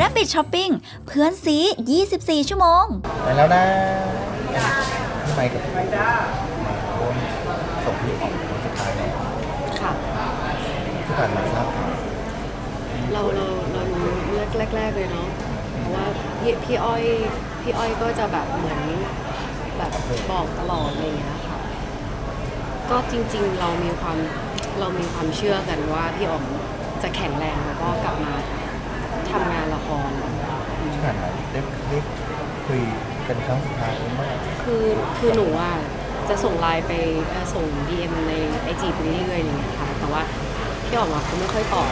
Rabbit Shopping เพื่อนซี 24 ชั่วโมง ไปแล้วนะพี่ไมค์กับพี่ร่วมส่งพี่ออกคนสุดท้ายแล้วค่ะ ที่ผ่านมาทราบข่าวเราเราเรารู้แรกแรกๆเลยเนาะเพราะว่าพี่พี่อ้อยพี่อ้อยก็จะแบบเหมือนแบบบอกตลอดอะไรอย่างเงี้ยค่ะ ก็จริงๆเรามีความ เรามีความเชื่อกันว่าพี่อ๋อมจะแข็งแรงแล้วก็กลับมาทำงานละคร ที่ผ่านมาได้ได้คุยกันครั้งสุดท้ายเมื่อไหร่คือคือหนูอะจะส่งไลน์ไปเอ่อส่ง DM ในไอจีไปเรื่อยๆอย่างเงี้ยค่ะแต่ว่าพี่ออกมาเขาไม่ค่อยตอบ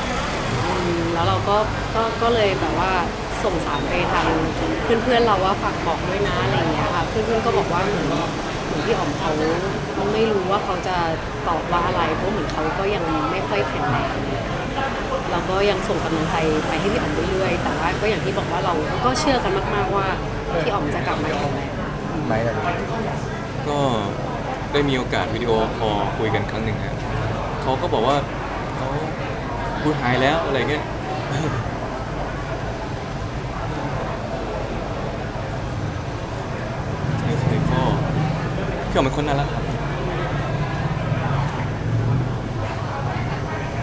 อืมแล้วเราก็ก็ก็เลยแบบว่าส่งสารไปทางเพื่อนๆเราว่าฝากบอกด้วยนะอะไรอย่างเงี้ยค่ะเพื่อนๆก็บอกว่าเหมือน เหมือนพี่อ๋อมเขาไม่รู้ว่าเขาจะตอบว่าอะไร เพราะเหมือนเขาก็ยังไม่ค่อยแข็งแรงเราก็ยังส่งกำลังใจไปให้พี่อ๋อมเรื่อยๆแต่ว่าก็อย่างที่บอกว่าเราก็เชื่อกันมาก ๆว่าพี่อ๋อมจะกลับมาแข็งแรงไหมค์อะก็ได้มีโอกาสวิดีโอคอลคุยกันครั้งหนึ่งครับเขาก็บอกว่าเขาพูดหายแล้วอะไรเงี้ย ใช่ใช่ก็ พี่ออกเป็นคนน่ารักครับ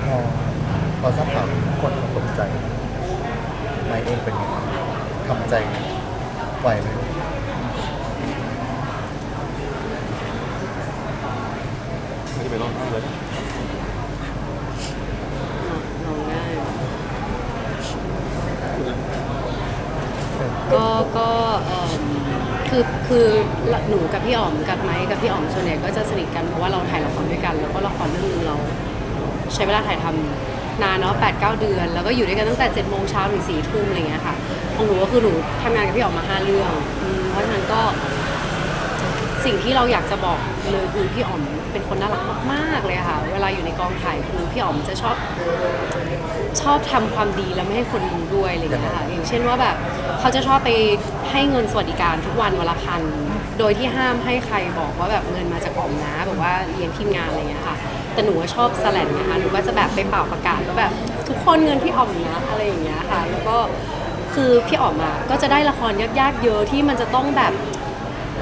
พอพอทราบข่าวทุกคนก็ตกใจไมค์เองเป็นไงทำใจไหวไหมไม่ได้ไปร้องไห้เลยเราง่ายพูดแล้วก็ก็เอิ่ม คือคือหนูกับพี่อ๋อมกับไม้กับพี่อ๋อมส่วนใหญ่ก็จะสนิทกันเพราะว่าเราถ่ายละครด้วยกัน แล้วก็ละครเรื่องนึงเรา ใช้เวลาถ่ายทำนานเนาะแปดเก้าเดือน แล้วก็อยู่ด้วยกันตั้งแต่เจ็ดโมงเช้าถึงสี่ทุ่มอะไรเงี้ยค่ะของหนูก็คือหนูทำงานกับพี่อ๋อมมาห้าเรื่องเพราะฉะนั้นก็ สิ่งที่เราอยากจะบอกเลยคือพี่อ๋อมเป็นคนน่ารักมากๆเลยค่ะ เวลาอยู่ในกองถ่ายคือพี่อ๋อมจะชอบชอบทำความดีแล้วไม่ให้คนรู้ด้วยอะไรอย่างเงี้ยค่ะอย่างเช่นว่าแบบเขาจะชอบไปให้เงินสวัสดิการทุกวันวันละพันโดยที่ห้ามให้ใครบอกว่าแบบเงินมาจากอ๋อมนะแบบว่าเลี้ยงทีมงานอะไรอย่างเงี้ยค่ะแต่หนูชอบสแลนนะคะหนูก็จะแบบไปเป่าประกาศว่าแบบทุกคนเงินพี่อ๋อมนะอะไรอย่างเงี้ยค่ะ แล้วก็คือพี่อ๋อมอะก็จะได้ละครยากๆเยอะที่มันจะต้องแบบ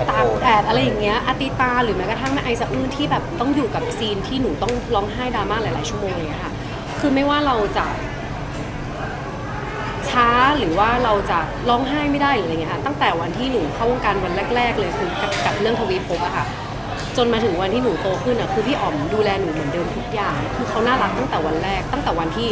ตากแดดอะไรอย่างเงี้ยอาติตาหรือแม้กระทั่งแม่ไอสะอื้นที่แบบต้องอยู่กับซีนที่หนูต้องร้องไห้ดราม่าหลายๆชั่วโมงเลยค่ะ คือไม่ว่าเราจะช้าหรือว่าเราจะร้องไห้ไม่ได้หรืออะไรเงี้ยค่ะตั้งแต่วันที่หนูเข้าวงการวันแรก ๆ เลยคือกับกับเรื่องทวีภพอะค่ะ จนมาถึงวันที่หนูโตขึ้นอะคือพี่อ๋อมดูแลหนูเหมือนเดิมทุกอย่าง คือเขาน่ารักตั้งแต่วันแรก ตั้งแต่วันที่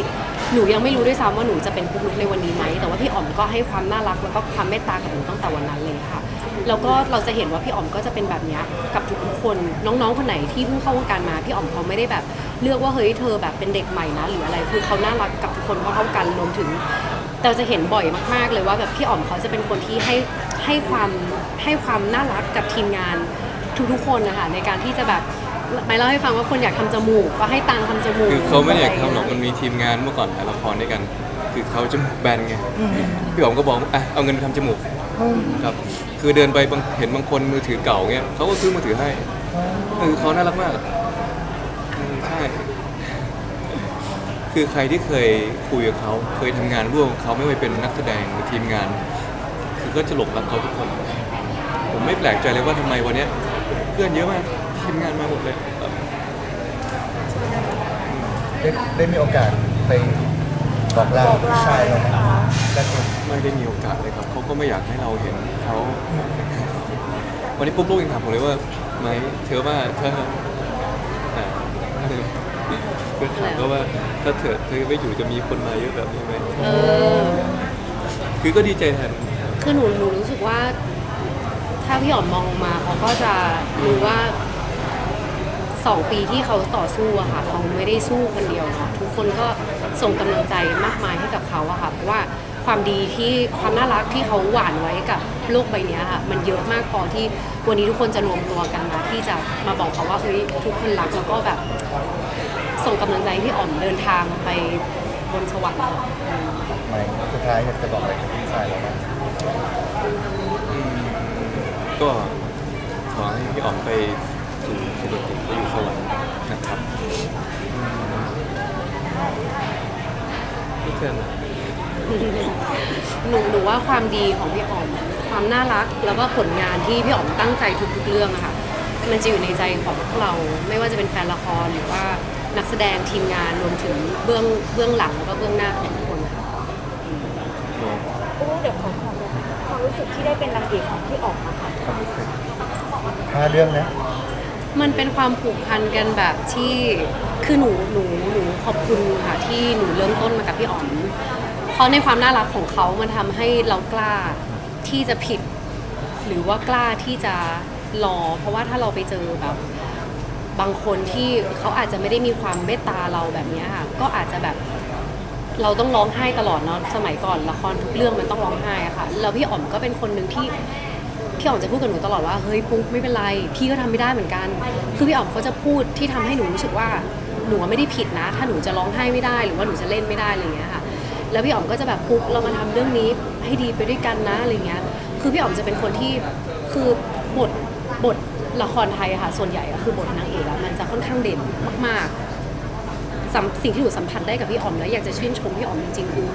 หนูยังไม่รู้ด้วยซ้ำว่าหนูจะเป็นปุ๊กลุกในวันนี้ไหมแต่ว่าพี่อ๋อมก็ให้ความน่ารักแล้วก็ความเมตตากับหนูตั้งแต่วันนั้นเลยค่ะ แล้วก็เราจะเห็นว่าพี่อ๋อมก็จะเป็นแบบนี้กับทุกคนน้องๆคนไหนที่เพิ่งเข้าวงการมาพี่อ๋อมเขาไม่ได้แบบ เลือกว่าเฮ้ยเธอแบบเป็นเด็กใหม่นะหรืออะไร คือเขาน่ารักกับทุกคนเท่ากันรวมถึงแต่จะเห็นบ่อยมากๆเลยว่าแบบพี่อ๋อมเขาจะเป็นคนที่ให้ให้ความให้ความน่ารักกับทีมงาน ทุกๆคนนะคะในการที่จะแบบไม่เล่าให้ฟังว่าคนอยากทำจมูก ก็ให้ตังค์ทำจมูกคือเขาไม่ได้อยากทำหรอกมันมีทีมงานเมื่อก่อนถ่ายละครด้วยกัน คือเขาจมูกแบนไงพี่อ๋อมก็บอกอะเอาเงินไปทำจมูกครับคือเดินไปบางเห็นบางคนมือถือเก่าเงี้ยเขาก็ซื้อมือถือให้คือเขาน่ารักมากอืมใช่คือใครที่เคยคุยกับเขาเคยทำงานร่วมกับเขาไม่ว่าเป็นนักแสดงหรือทีมงาน คือก็จะหลงรักเขาทุกคน ผมไม่แปลกใจเลยว่าทำไมวันเนี้ย เพื่อนเยอะมากทีมงานมาหมดเลยครับได้ได้มีโอกาสไปบอกลาพี่ชายเราไหมแล้วก็ไม่ได้มีโอกาสเลยครับเขาก็ไม่อยากให้เราเห็นเขาวันนี้ปุ๊บลูกยังถามผมเลยว่าไหมเธอว่าถ้าอ่าเพื่อนถามก็ว่าถ้าเธอเธอไม่อยู่จะมีคนมาเยอะแบบนี้ไหมเออ คือก็ดีใจแทน คือหนูหนูรู้สึกว่า ถ้าพี่อ๋อมมองมาเขาก็จะรู้ว่าสองปีที่เขาต่อสู้อะค่ะเขาไม่ได้สู้คนเดียวค่ะทุกคนก็ส่งกำลังใจมากมายให้กับเขาอะค่ะเพราะว่าความดีที่ความน่ารักที่เขาหวานไว้กับโลกใบนี้ค่ะมันเยอะมากพอที่วันนี้ทุกคนจะรวมตัวกันมาที่จะมาบอกเขาว่าเฮ้ยทุกคนรักแล้วก็แบบส่งกำลังใจให้พี่อ๋อมเดินทางไปบนสวรรค์ค่ะ ไมค์สุดท้ายอยากจะบอกอะไรกับพี่ชายเราบ้าง ก็ขอให้พี่อ๋อมไปสู่สุคติไปอยู่สวรรค์นะครับพี่เชิญนะหนูหนูว่าความดีของพี่อ๋อม ความน่ารักแล้วก็ผลงานที่พี่อ๋อมตั้งใจทุกๆเรื่องอะค่ะมันจะอยู่ในใจของพวกเราไม่ว่าจะเป็นแฟนละครหรือว่านักแสดงทีมงานรวมถึงเบื้องเบื้องหลังแล้วก็เบื้องหน้าของทุกคนค่ะ โอ้เดี๋ยวขอความรู้ ความรู้สึกที่ได้เป็นนางเอกของพี่ออกมาค่ะความรู้สึกห้าเรื่องนะมันเป็นความผูกพันกันแบบที่คือหนูหนูหนูขอบคุณค่ะที่หนูเริ่มต้นมากับพี่อ๋อมเพราะในความน่ารักของเขามันทำให้เรากล้าที่จะผิด หรือว่ากล้าที่จะรอ เพราะว่าถ้าเราไปเจอแบบบางคนที่เขาอาจจะไม่ได้มีความเมตตาเราแบบเนี้ยค่ะก็อาจจะแบบ เราต้องร้องไห้ตลอดเนาะสมัยก่อนละครทุกเรื่องมันต้องร้องไห้อะค่ะแล้วพี่อ๋อมก็เป็นคนหนึ่งที่พี่อ๋อมจะพูดกับหนูตลอดว่าเฮ้ยปุ๊กไม่เป็นไร พี่ก็ทำไม่ได้เหมือนกัน คือพี่อ๋อมเขาจะพูดที่ทำให้หนูรู้สึกว่าหนูไม่ได้ผิดนะ ถ้าหนูจะร้องไห้ไม่ได้หรือว่าหนูจะเล่นไม่ได้อะไรเงี้ยค่ะ แล้วพี่อ๋อมก็จะแบบปุ๊กเรามาทำเรื่องนี้ให้ดีไปด้วยกันนะอะไรเงี้ย คือพี่อ๋อมจะเป็นคนที่คือบทบทละครไทยอะค่ะส่วนใหญ่อะคือบทนางเอกอะมันจะค่อนข้างเด่นมากๆ สัมสิ่งที่หนูสัมผัสได้กับพี่อ๋อมและอยากจะชื่นชมพี่อ๋อมจริงๆคือ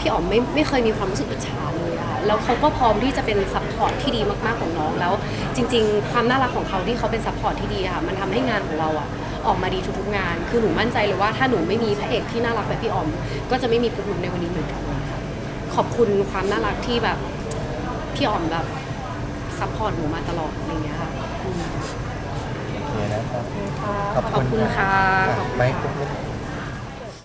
พี่อ๋อมไม่ไม่เคยมีความรู้สึกอิจฉาเลยอะค่ะแล้วเขาก็พร้อมที่จะเป็นซัพพอร์ตที่ดีมากๆของน้องแล้ว จริง ๆ ความน่ารักของเขาที่เขาเป็นซัพพอร์ตที่ดีอะค่ะมันทำให้งานของเราอะออกมาดีทุกๆงาน คือหนูมั่นใจเลยว่าถ้าหนูไม่มีพระเอกที่น่ารักแบบพี่อ๋อม ก็จะไม่มีปุ๊กลุกในวันนี้เหมือนกันค่ะขอบคุณความน่ารักที่แบบพี่อ๋อมแบบซัพพอร์ตหนูมาตลอดอะไรอย่างเงี้ยค่ะอืมโอเคนะครับขอบคุณค่ะอะไปปุ๊บ